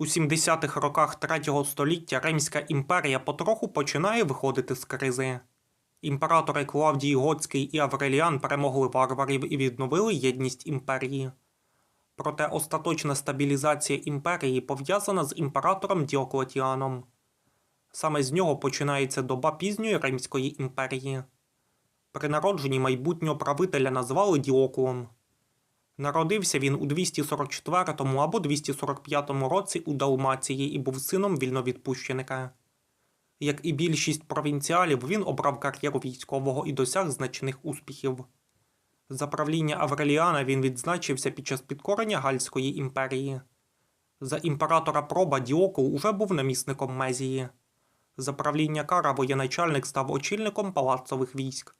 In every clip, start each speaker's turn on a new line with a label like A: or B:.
A: У 70-х роках третього століття Римська імперія потроху починає виходити з кризи. Імператори Клавдій Готський і Авреліан перемогли варварів і відновили єдність імперії. Проте остаточна стабілізація імперії пов'язана з імператором Діоклетіаном. Саме з нього починається доба пізньої Римської імперії. При народженні майбутнього правителя назвали Діоклом. Народився він у 244 або 245 році у Далмації і був сином вільновідпущеника. Як і більшість провінціалів, він обрав кар'єру військового і досяг значних успіхів. За правління Авреліана він відзначився під час підкорення Гальської імперії. За імператора Проба Діокул уже був намісником Мезії. За правління Кара воєначальник став очільником палацових військ.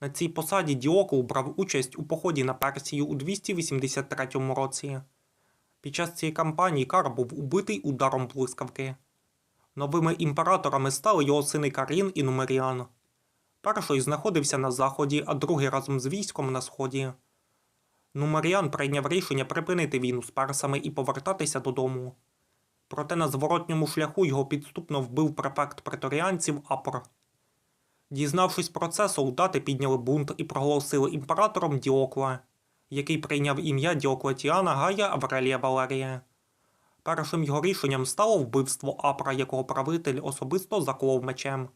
A: На цій посаді Діокул брав участь у поході на Персію у 283 році. Під час цієї кампанії Кар був убитий ударом блискавки. Новими імператорами стали його сини Карін і Нумеріан. Перший знаходився на заході, а другий разом з військом на сході. Нумеріан прийняв рішення припинити війну з персами і повертатися додому. Проте на зворотньому шляху його підступно вбив префект преторіанців Апор. Дізнавшись про це, солдати підняли бунт і проголосили імператором Діокла, який прийняв ім'я Діоклетіана Гая Аврелія Валерія. Першим його рішенням стало вбивство Апра, якого правитель особисто заклов мечем.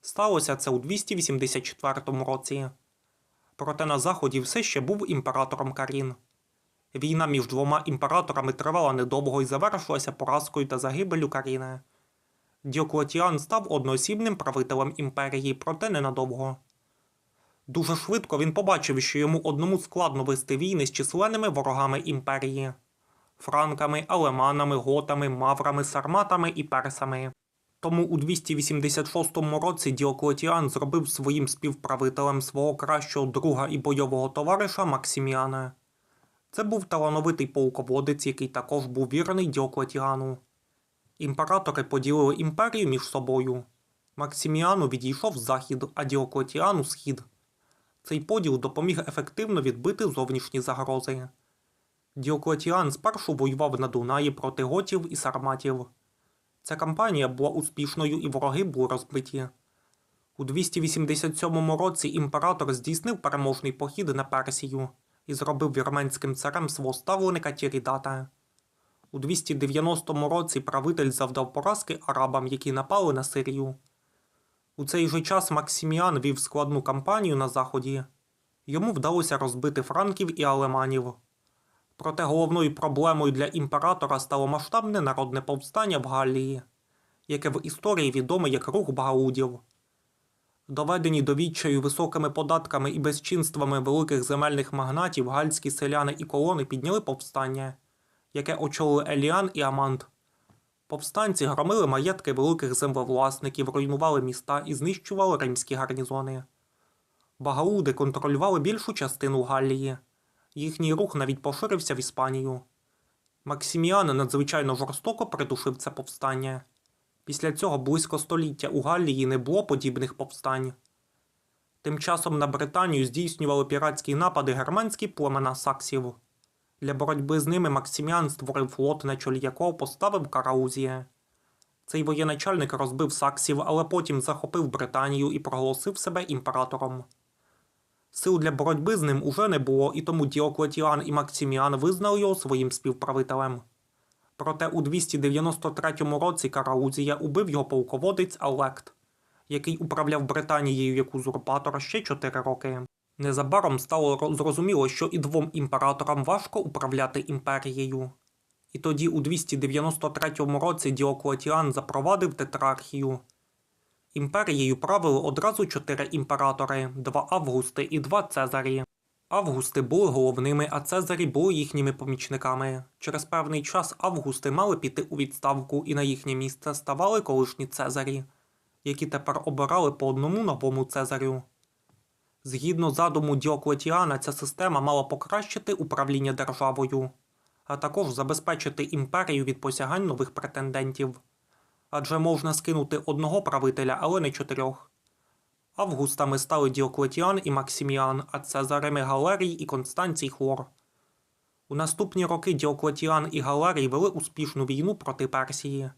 A: Сталося це у 284 році. Проте на заході все ще був імператором Карін. Війна між двома імператорами тривала недовго і завершилася поразкою та загибелю Каріна. Діоклетіан став одноосібним правителем імперії, проте ненадовго. Дуже швидко він побачив, що йому одному складно вести війни з численними ворогами імперії франками, алеманами, готами, маврами, сарматами і персами. Тому у 286 році Діоклетіан зробив своїм співправителем свого кращого друга і бойового товариша Максиміана. Це був талановитий полководець, який також був вірний Діоклетіану. Імператори поділили імперію між собою. Максиміану відійшов захід, а Діоклетіану схід. Цей поділ допоміг ефективно відбити зовнішні загрози. Діоклетіан спершу воював на Дунаї проти готів і сарматів. Ця кампанія була успішною і вороги були розбиті. У 287 році імператор здійснив переможний похід на Персію і зробив вірменським царем свого ставленика Тірідата. У 290 році правитель завдав поразки арабам, які напали на Сирію. У цей же час Максиміан вів складну кампанію на заході. Йому вдалося розбити франків і алеманів. Проте головною проблемою для імператора стало масштабне народне повстання в Галлії, яке в історії відоме як рух Багаудів. Доведені до відчаю високими податками і безчинствами великих земельних магнатів гальські селяни і колони підняли повстання, яке очолили Еліан і Амант. Повстанці громили маєтки великих землевласників, руйнували міста і знищували римські гарнізони. Багауди контролювали більшу частину Галлії. Їхній рух навіть поширився в Іспанію. Максиміан надзвичайно жорстоко придушив це повстання. Після цього близько століття у Галлії не було подібних повстань. Тим часом на Британію здійснювали піратські напади германські племена саксів. Для боротьби з ними Максиміан створив флот, на чолі якого поставив Караузія. Цей воєначальник розбив саксів, але потім захопив Британію і проголосив себе імператором. Сил для боротьби з ним уже не було, і тому Діоклетіан і Максиміан визнали його своїм співправителем. Проте у 293 році Караузія убив його полководець Алект, який управляв Британією як узурпатор ще 4 роки. Незабаром стало зрозуміло, що і двом імператорам важко управляти імперією. І тоді у 293 році Діоклетіан запровадив тетрархію. Імперією правили одразу чотири імператори, два Августи і два Цезарі. Августи були головними, а Цезарі були їхніми помічниками. Через певний час Августи мали піти у відставку, і на їхнє місце ставали колишні Цезарі, які тепер обирали по одному новому Цезарю. Згідно задуму Діоклетіана, ця система мала покращити управління державою, а також забезпечити імперію від посягань нових претендентів. Адже можна скинути одного правителя, але не чотирьох. Августами стали Діоклетіан і Максиміан, а Цезареми Галерій і Констанцій Хлор. У наступні роки Діоклетіан і Галерій вели успішну війну проти Персії.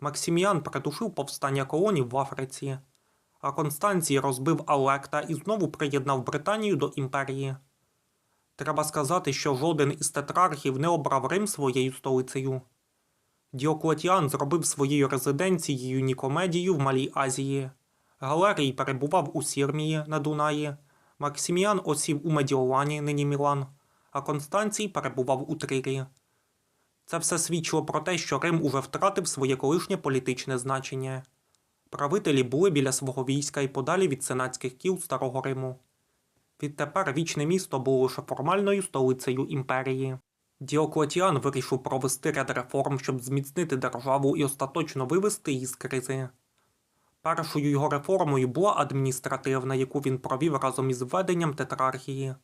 A: Максиміан придушив повстання колонів в Африці, а Констанцій розбив Алекта і знову приєднав Британію до імперії. Треба сказати, що жоден із тетрархів не обрав Рим своєю столицею. Діоклетіан зробив своєю резиденцією Нікомедію в Малій Азії. Галерій перебував у Сірмії на Дунаї, Максиміан осів у Медіолані, нині Мілан, а Констанцій перебував у Трирі. Це все свідчило про те, що Рим уже втратив своє колишнє політичне значення. Правителі були біля свого війська і подалі від сенатських кіл Старого Риму. Відтепер вічне місто було лише формальною столицею імперії. Діоклетіан вирішив провести ряд реформ, щоб зміцнити державу і остаточно вивести її з кризи. Першою його реформою була адміністративна, яку він провів разом із введенням тетрархії.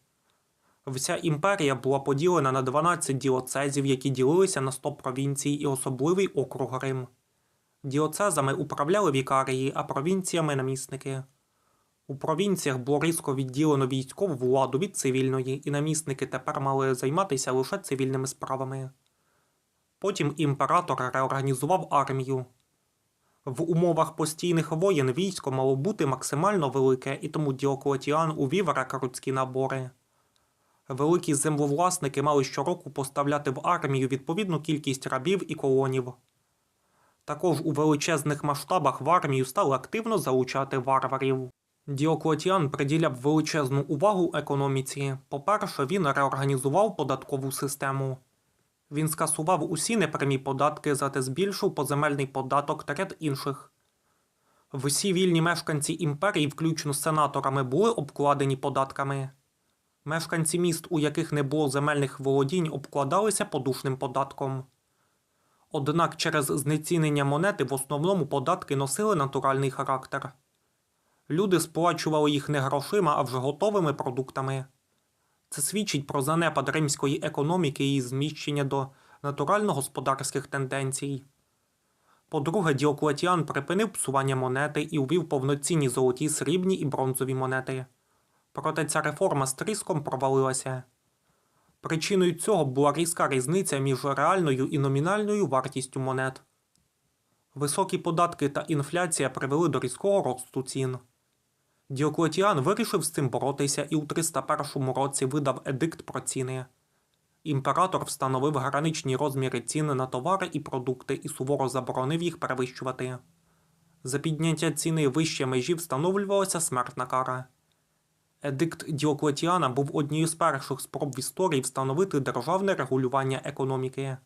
A: Вся імперія була поділена на 12 діоцезів, які ділилися на 100 провінцій і особливий округ Рим. Діоцезами управляли вікарії, а провінціями намісники. У провінціях було різко відділено військову владу від цивільної, і намісники тепер мали займатися лише цивільними справами. Потім імператор реорганізував армію. В умовах постійних воєн військо мало бути максимально велике, і тому Діоклетіан увів рекрутські набори. Великі землевласники мали щороку поставляти в армію відповідну кількість рабів і колонів. Також у величезних масштабах в армію стали активно залучати варварів. Діоклетіан приділяв величезну увагу економіці. По-перше, він реорганізував податкову систему. Він скасував усі непрямі податки, зате збільшив поземельний податок ряд інших. Всі вільні мешканці імперії, включно з сенаторами, були обкладені податками. Мешканці міст, у яких не було земельних володінь, обкладалися подушним податком. Однак через знецінення монети в основному податки носили натуральний характер. Люди сплачували їх не грошима, а вже готовими продуктами. Це свідчить про занепад римської економіки і зміщення до натурально-господарських тенденцій. По-друге, Діоклетіан припинив псування монети і увів повноцінні золоті, срібні і бронзові монети. Проте ця реформа з тріском провалилася. Причиною цього була різка різниця між реальною і номінальною вартістю монет. Високі податки та інфляція привели до різкого росту цін. Діоклетіан вирішив з цим боротися і у 301 році видав едикт про ціни. Імператор встановив граничні розміри цін на товари і продукти і суворо заборонив їх перевищувати. За підняття ціни вище межі встановлювалася смертна кара. Едикт Діоклетіана був однією з перших спроб в історії встановити державне регулювання економіки.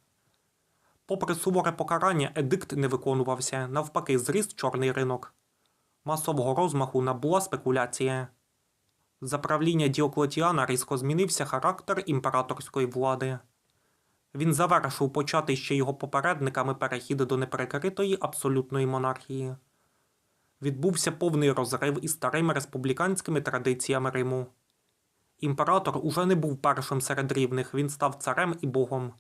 A: Попри суворе покарання, едикт не виконувався, навпаки, зріс чорний ринок. Масового розмаху набула спекуляція. За правління Діоклетіана різко змінився характер імператорської влади. Він завершив почати ще його попередниками перехід до неприкритої абсолютної монархії. Відбувся повний розрив із старими республіканськими традиціями Риму. Імператор уже не був першим серед рівних, він став царем і богом.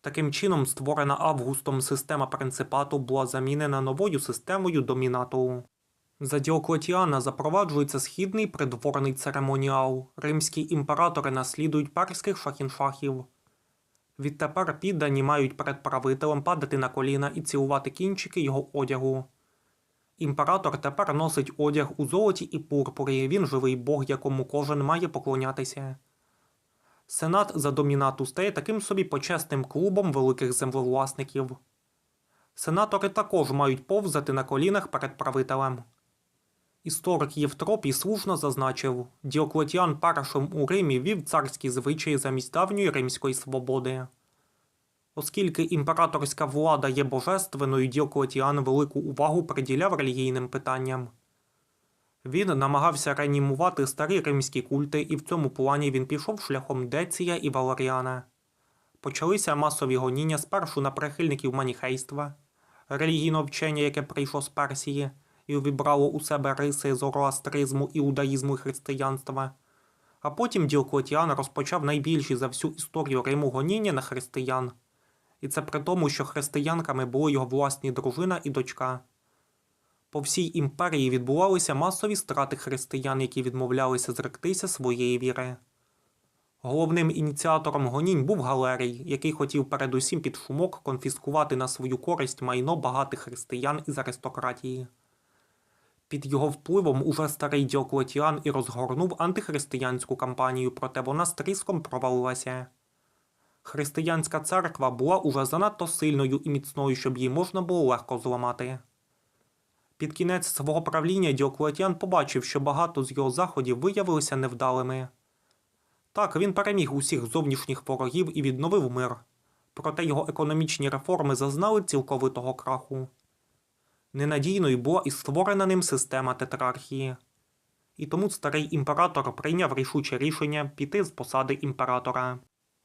A: Таким чином, створена Августом система принципату була замінена новою системою домінату. За Діоклетіана запроваджується східний придворний церемоніал. Римські імператори наслідують перських шахіншахів. Відтепер піддані мають перед правителем падати на коліна і цілувати кінчики його одягу. Імператор тепер носить одяг у золоті і пурпурі, він живий бог, якому кожен має поклонятися. Сенат за домінату стає таким собі почесним клубом великих землевласників. Сенатори також мають повзати на колінах перед правителем. Історик Євтропій слушно зазначив, Діоклетіан першим у Римі вів царські звичаї замість давньої римської свободи. Оскільки імператорська влада є божественною, Діоклетіан велику увагу приділяв релігійним питанням. Він намагався реанімувати старі римські культи, і в цьому плані він пішов шляхом Деція і Валеріана. Почалися масові гоніння спершу на прихильників маніхейства, релігійного вчення, яке прийшло з Персії, і увібрало у себе риси зороастризму, іудаїзму і християнства. А потім Діоклетіан розпочав найбільші за всю історію Риму гоніння на християн. І це при тому, що християнками були його власні дружина і дочка. По всій імперії відбувалися масові страти християн, які відмовлялися зректися своєї віри. Головним ініціатором гонінь був Галерій, який хотів передусім під шумок конфіскувати на свою користь майно багатих християн із аристократії. Під його впливом уже старий Діоклетіан і розгорнув антихристиянську кампанію, проте вона з тріском провалилася. Християнська церква була уже занадто сильною і міцною, щоб її можна було легко зламати. Під кінець свого правління Діоклетіан побачив, що багато з його заходів виявилися невдалими. Так, він переміг усіх зовнішніх ворогів і відновив мир, проте його економічні реформи зазнали цілковитого краху. Ненадійною була і створена ним система тетрархії. І тому старий імператор прийняв рішуче рішення піти з посади імператора.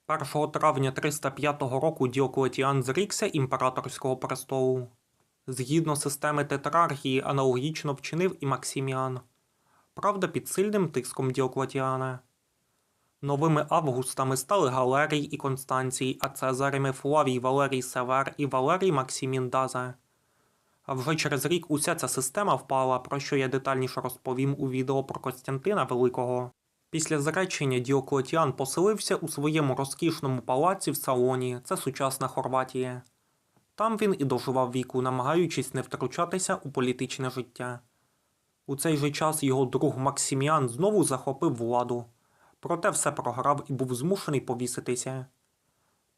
A: 1 травня 305 року Діоклетіан зрікся імператорського престолу. Згідно системи тетрархії, аналогічно вчинив і Максиміан. Правда, під сильним тиском Діоклетіана. Новими августами стали Галерій і Констанцій, а цезарями Флавій Валерій Север і Валерій Максимін Даза. А вже через рік уся ця система впала, про що я детальніше розповім у відео про Костянтина Великого. Після заречення Діоклетіан поселився у своєму розкішному палаці в Салоні, це сучасна Хорватія. Там він і доживав віку, намагаючись не втручатися у політичне життя. У цей же час його друг Максиміан знову захопив владу, проте все програв і був змушений повіситися.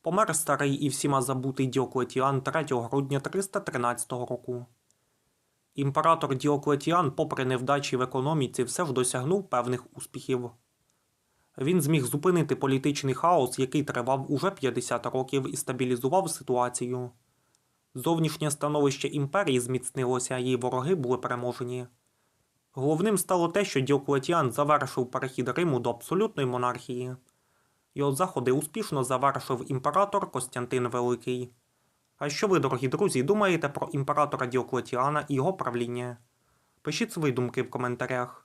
A: Помер старий і всіма забутий Діоклетіан 3 грудня 313 року. Імператор Діоклетіан, попри невдачі в економіці, все ж досягнув певних успіхів. Він зміг зупинити політичний хаос, який тривав уже 50 років, і стабілізував ситуацію. Зовнішнє становище імперії зміцнилося, її вороги були переможені. Головним стало те, що Діоклетіан завершив перехід Риму до абсолютної монархії. Його заходи успішно завершив імператор Костянтин Великий. А що ви, дорогі друзі, думаєте про імператора Діоклетіана і його правління? Пишіть свої думки в коментарях.